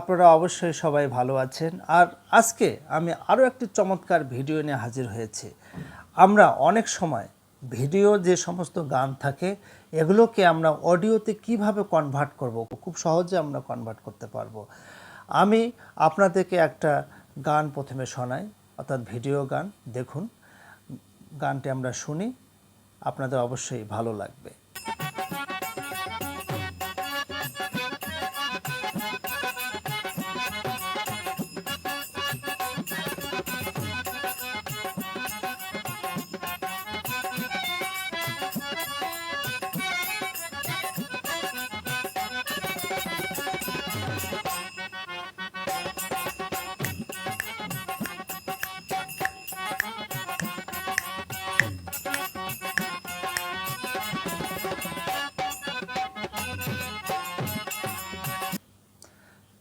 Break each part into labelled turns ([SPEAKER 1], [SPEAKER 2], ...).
[SPEAKER 1] আপনারা অবশ্যই সবাই ভালো আছেন। আর আজকে আমি আরও একটি চমৎকার ভিডিও নিয়ে হাজির হয়েছি। আমরা অনেক সময় ভিডিও যে সমস্ত গান থাকে, এগুলোকে আমরা অডিওতে কীভাবে কনভার্ট করব, খুব সহজে আমরা কনভার্ট করতে পারব। আমি আপনাদেরকে একটা গান প্রথমে শোনাই, অর্থাৎ ভিডিও গান। দেখুন, গানটি আমরা শুনি, আপনাদের অবশ্যই ভালো লাগবে।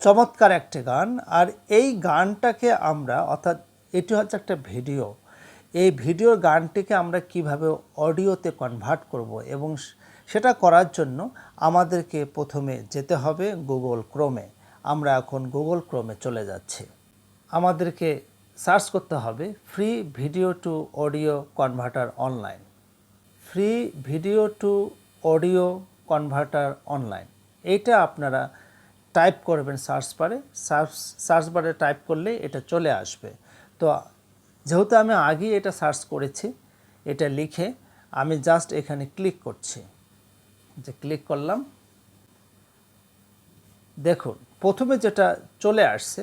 [SPEAKER 1] চমৎকার একটি গান। আর এই গানটাকে আমরা, অর্থাৎ এটি হচ্ছে একটা ভিডিও। এই ভিডিওর গানটিকে আমরা কীভাবে অডিওতে কনভার্ট করব এবং সেটা করার জন্য আমাদেরকে প্রথমে যেতে হবে গুগল ক্রোমে আমরা এখন গুগল ক্রোমে চলে যাচ্ছি। আমাদেরকে সার্চ করতে হবে free video to audio converter online free video to audio converter online এইটা আপনারা টাইপ করবেন সার্চ বারে সার্চ সার্চ বারে টাইপ করলে এটা চলে আসবে। তো যেহেতু আমি আগেই এটা সার্চ করেছি, এটা লিখে আমি জাস্ট এখানে ক্লিক করছি। যে ক্লিক করলাম। দেখুন, প্রথমে যেটা চলে আসছে,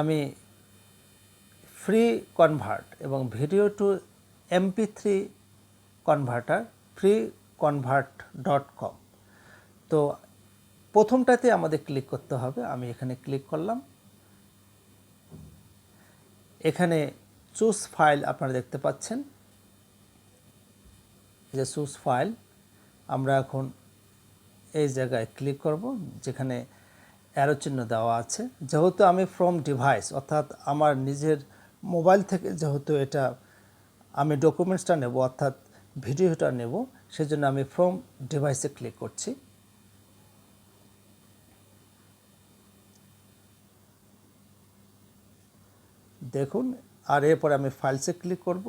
[SPEAKER 1] আমি ফ্রি কনভার্ট এবং video to MP three converter free convert dot com তো প্রথমটাতে আমাদের ক্লিক করতে হবে। আমি এখানে ক্লিক করলাম। এখানে চুজ ফাইল আপনারা দেখতে পাচ্ছেন। যে চুজ ফাইল আমরা এখন এই জায়গায় ক্লিক করব, যেখানে অ্যারো চিহ্ন দেওয়া আছে। যেহেতু আমি ফ্রম ডিভাইস অর্থাৎ আমার নিজের মোবাইল থেকে যেহেতু এটা আমি ডকুমেন্টসটা নেব, অর্থাৎ ভিডিওটা নেব, সেজন্য আমি ফ্রম ডিভাইসে ক্লিক করছি। দেখুন, আর এরপরে আমি ফাইলসে ক্লিক করব।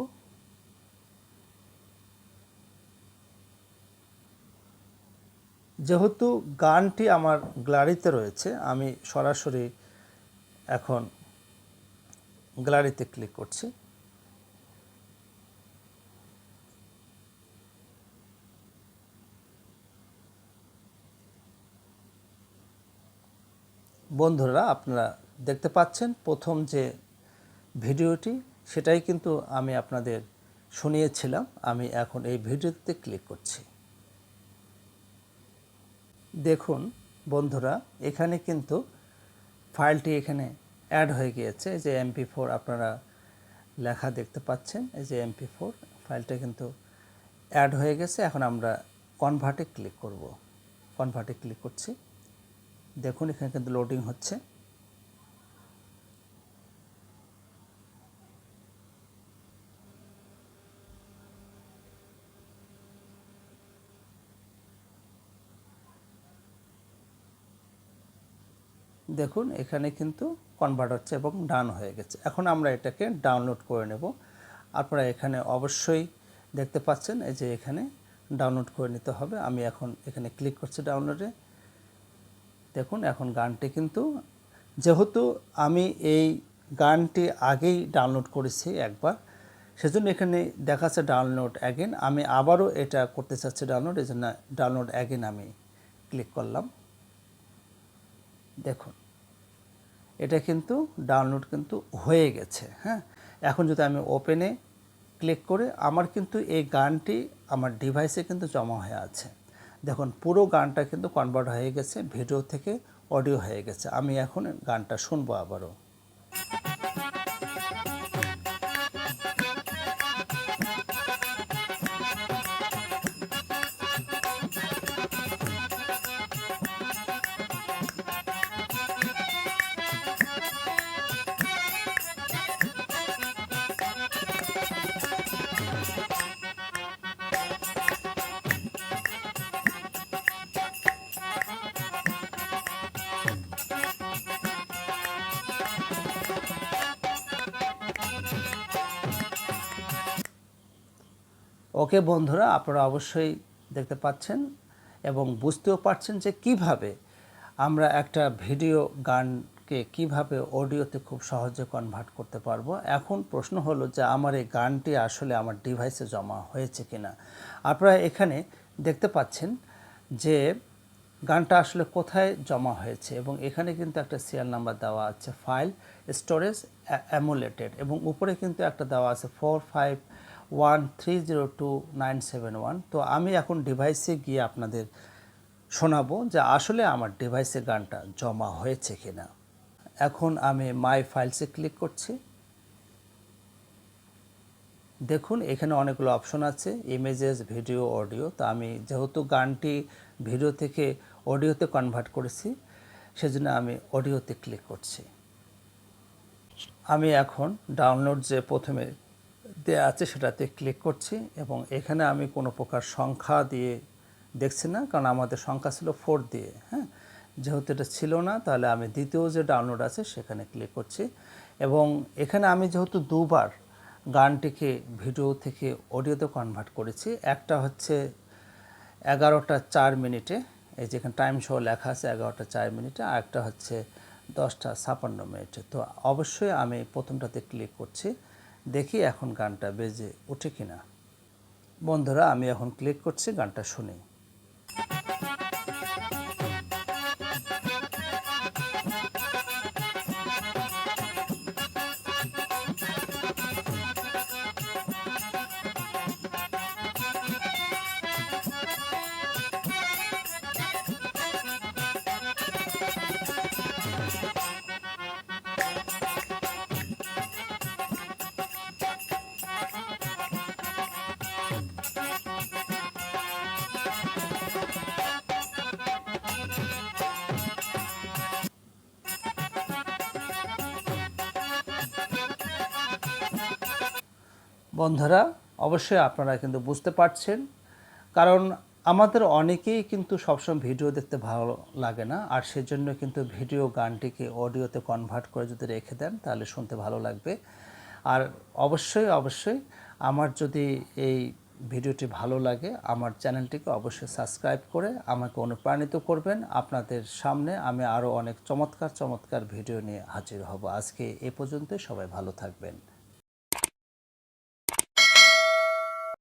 [SPEAKER 1] যেহেতু গানটি আমার গ্যালারিতে রয়েছে, আমি সরাসরি এখন গ্যালারিতে ক্লিক করছি। বন্ধুরা, আপনারা দেখতে পাচ্ছেন, প্রথম যে ভিডিওটি, সেটাই কিন্তু আমি আপনাদের শুনিয়েছিলাম। আমি এখন এই ভিডিওতে ক্লিক করছি। দেখুন বন্ধুরা, এখানে কিন্তু ফাইলটি এখানে অ্যাড হয়ে গিয়েছে। যে এমপি ফোর আপনারা লেখা দেখতে পাচ্ছেন। এই যে এমপি ফোর, ফাইলটা কিন্তু অ্যাড হয়ে গেছে। এখন আমরা কনভার্টে ক্লিক করব। কনভার্টে ক্লিক করছি। দেখুন এখানে কিন্তু লোডিং হচ্ছে। দেখুন, এখানে কিন্তু কনভার্ট হচ্ছে এবং ডান হয়ে গেছে। এখন আমরা এটাকে ডাউনলোড করে নেব। আপনারা এখানে অবশ্যই দেখতে পাচ্ছেন, এই যে এখানে ডাউনলোড করে নিতে হবে। আমি এখন এখানে ক্লিক করছি ডাউনলোডে দেখুন, এখন গানটি কিন্তু, যেহেতু আমি এই গানটি আগেই ডাউনলোড করেছি একবার, সেজন্য এখানে দেখাচ্ছে ডাউনলোড অ্যাগেন আমি আবারও এটা করতে চাচ্ছি ডাউনলোড এই জন্য ডাউনলোড অ্যাগেন আমি ক্লিক করলাম। দেখুন এটা কিন্তু ডাউনলোড কিন্তু হয়ে গেছে হ্যাঁ? এখন যদি আমি ওপেনে ক্লিক করে আমার কিন্তু এই গানটি আমার ডিভাইসে কিন্তু জমা হয়ে আছে। দেখুন, পুরো গানটা কিন্তু কনভার্ট হয়ে গেছে ভিডিও থেকে অডিও হয়ে গেছে। আমি এখন গানটা শুনব আবারও। ওকে বন্ধুরা, আপনারা অবশ্যই দেখতে পাচ্ছেন এবং বুঝতেও পারছেন যে কীভাবে আমরা একটা ভিডিও গানকে কীভাবে অডিওতে খুব সহজে কনভার্ট করতে পারব। এখন প্রশ্ন হলো যে আমার এই গানটি আসলে আমার ডিভাইসে জমা হয়েছে কিনা? আপনারা এখানে দেখতে পাচ্ছেন যে গানটা আসলে কোথায় জমা হয়েছে এবং এখানে কিন্তু একটা সিরিয়াল নাম্বার দেওয়া আছে ফাইল স্টোরেজ অ্যামুলেটেড এবং উপরে কিন্তু একটা দেওয়া আছে four five one three zero two nine seven one তো আমি এখন ডিভাইসে গিয়ে আপনাদের শোনাবো যে আসলে আমার ডিভাইসে গানটা জমা হয়েছে কিনা। এখন আমি মাই ফাইলসে ক্লিক করছি। দেখুন, এখানে অনেকগুলো অপশন আছে ইমেজেস ভিডিও অডিও তো আমি যেহেতু গানটি ভিডিও থেকে অডিওতে কনভার্ট করেছি, সেজন্য আমি অডিওতে ক্লিক করছি। আমি এখন ডাউনলোড যে প্রথমে দেওয়া আছে, সেটাতে ক্লিক করছি এবং এখানে আমি কোনো প্রকার সংখ্যা দিয়ে দেখছি না, কারণ আমাদের সংখ্যা ছিল ফোর দিয়ে হ্যাঁ? যেহেতু এটা ছিল না, তাহলে আমি দ্বিতীয় যে ডাউনলোড আছে, সেখানে ক্লিক করছি এবং এখানে আমি যেহেতু দুবার গানটিকে ভিডিও থেকে অডিওতে কনভার্ট করেছি, একটা হচ্ছে এগারোটা চার মিনিটে, এই যেখানে টাইম শো লেখা আছে এগারোটা চার মিনিটে, আর একটা হচ্ছে দশটা ছাপান্ন মিনিটে। তো অবশ্যই আমি প্রথমটাতে ক্লিক করছি দেখি এখন গানটা বেজে ওঠে কিনা। বন্ধুরা আমি এখন ক্লিক করছি গানটা শুনি। বন্ধুরা, অবশ্যই আপনারা কিন্তু বুঝতে পারছেন। কারণ আমাদের অনেকেই কিন্তু সবসময় ভিডিও দেখতে ভালো লাগে না, আর সেজন্য কিন্তু ভিডিও গানটিকে অডিওতে কনভার্ট করে যদি রেখে দেন, তাহলে শুনতে ভালো লাগবে। আর অবশ্যই অবশ্যই আমার যদি এই ভিডিওটি ভালো লাগে, আমার চ্যানেলটিকে অবশ্যই সাবস্ক্রাইব করে আমাকে অনুপ্রাণিত করবেন। আপনাদের সামনে আমি আরও অনেক চমৎকার চমৎকার ভিডিও নিয়ে হাজির হব। আজকে এ পর্যন্ত সবাই ভালো থাকবেন।